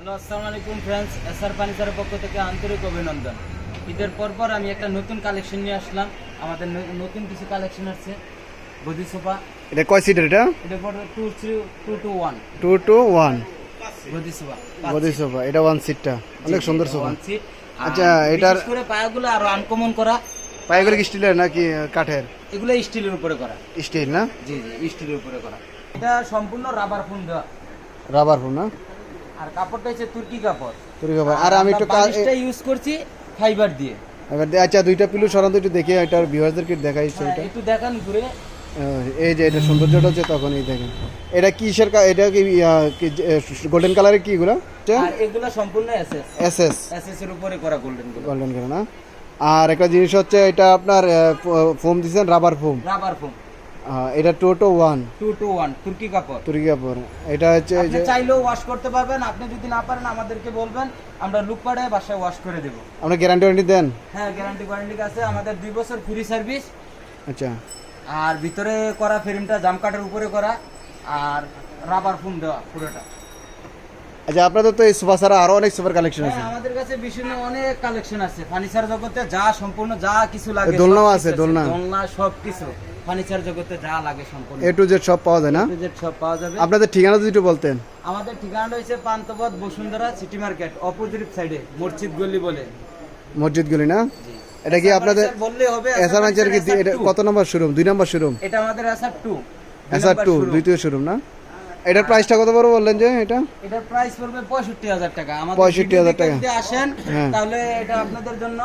Hello আসসালামু আলাইকুম friends SR ফার্নিচারের পক্ষ থেকে আন্তরিক অভিনন্দন। ঈদের পর পর আমি একটা নতুন কালেকশন নিয়ে আসলাম। আমাদের নতুন কিছু কালেকশন আছে গদি সোফা। এটা কয় সিটের এটা? এটা পড়বে two three two two one two two one গদি সোফা বডি সোফা এটা ওয়ান সিটটা অনেক সুন্দর সোফা। ওয়ান সিট আচ্ছা, এটার- করে পায়াগুলো আরও আনকমন করা। পাইগুলো কি স্টিলের নাকি কাঠের? এগুলো স্টিলের উপরে করা। স্টিল না? জি জি স্টিলের উপরে করা। এটা সম্পূর্ণ রাবার ফোম দেওয়া। রাবার ফোন না? আর কাপড়টা হচ্ছে তুর্কি কাপড়। তুরি কাপড়। আর আমি একটু কা- এ- ইউজ করছি ফাইবার দিয়ে। এবার আচ্ছা দুইটা পিলু সরান একটু দেখি এটার ভিউয়ারদেরকে দেখাই হ্যাঁ, সেটা। একটু দেখান ঘুরে। এই যে এটা সৌন্দর্যটা হচ্ছে তখন এই দেখেন। এটা কিসের এটা কি গোল্ডেন কালারের কি এগুলো? আর এগুলো সম্পূর্ণ এসএস এসএস এর উপরে করা গোল্ডেন গোল্ডেন কালার না? আর একটা জিনিস হচ্ছে এটা আপনার ফোম দিচ্ছেন রাবার ফোম রাবার ফোম এটা টোটো ওয়ান টু টু ওয়ান তুর্কি কাপড়। তুর্কি কাপড়। এটা হচ্ছে আপনি যে চাইলেও ওয়াশ করতে পারবেন আপনি যদি না পারেন আমাদেরকে বলবেন আমরা লুক পাড়ে বাসায় ওয়াশ করে দেব। আপনার গ্যারান্টি ওয়ারেন্টি দেন? হ্যাঁ গ্যারান্টি ওয়ারেন্টি আছে আমাদের দুই বছর ফ্রি সার্ভিস আচ্ছা। আর ভিতরে করা ফ্রেমটা জামকাটের উপরে করা আর রাবার ফোম দেওয়া পুরোটা। আচ্ছা আপনাদের তো এই সোফা ছাড়া আরও অনেক সোফার কালেকশন আছে। হ্যাঁ আমাদের কাছে বিভিন্ন অনেক কালেকশন আছে। ফার্নিচার জগতে যা সম্পূর্ণ যা কিছু লাগে দোলনাও সব আছে, দোলনা। দোলনা সব কিছু ফার্নিচার জগতে যা লাগে সম্পূর্ণ। এ টু জেড সব পাওয়া যায় না? A to Z সব পাওয়া যাবে। আপনাদের ঠিকানা যদি একটু বলতেন। আমাদের ঠিকানা রয়েছে Panthapath Bashundhara city market opposite সাইডে মসজিদ গলি বলে। মসজিদগুলি না? এটা কি আপনাদের বললে হবে এসআর মাঞ্চের কি কত নম্বর শোরুম দুই নম্বর শোরুম এটা আমাদের এসআর টু এসআর টু দ্বিতীয় শোরুম না? এটার প্রাইসটা কত বড় বললেন যে এটা? এটার প্রাইস পড়বে পঁয়ষট্টি হাজার টাকা। আমাদের 65,000 ভিডিও দেখে টাকা। যদি আসেন হ্যাঁ। তাহলে এটা আপনাদের জন্য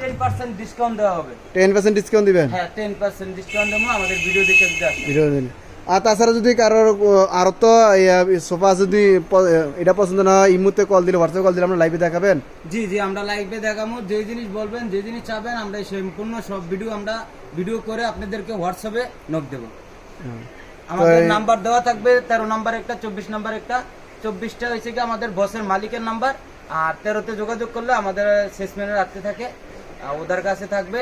টেন পার্সেন্ট ডিসকাউন্ট দেওয়া হবে। টেন পার্সেন্ট ডিসকাউন্ট দিবেন? হ্যাঁ টেন পার্সেন্ট ডিসকাউন্ট দেবো আমাদের ভিডিও দেখে যদি আসেন ভিডিও দিন আর তাছাড়া যদি কারোর আর তো সোফা যদি এটা পছন্দ না হয় ইমুতে কল দিলে হোয়াটসঅ্যাপ কল দিলে আমরা লাইভে দেখাবেন? জি জি আমরা লাইভে দেখাবো। যে জিনিস বলবেন যে জিনিস চাবেন আমরা সম্পূর্ণ সব ভিডিও আমরা ভিডিও করে আপনাদেরকে হোয়াটসঅ্যাপে নক দেবো। হ্যাঁ। আমাদের নাম্বার দেওয়া থাকবে তেরো নাম্বার একটা চব্বিশ নাম্বার একটা। চব্বিশটা হয়েছে কি আমাদের বসের মালিকের নাম্বার আর তেরোতে যোগাযোগ করলে আমাদের সেলসম্যানের রাখতে থাকে। ওদের কাছে থাকবে।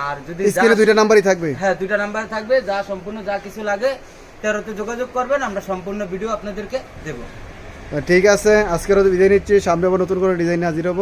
আর যদি স্ক্রিনে দুইটা নাম্বারই থাকবে। হ্যাঁ দুইটা নাম্বার থাকবে। যা সম্পূর্ণ যা কিছু লাগে তেরোতে যোগাযোগ করবেন আমরা সম্পূর্ণ ভিডিও আপনাদেরকে দেব। ঠিক আছে আজকের বিদায় নিচ্ছি। সামনে আবার নতুন করে ডিজাইন হাজির হব।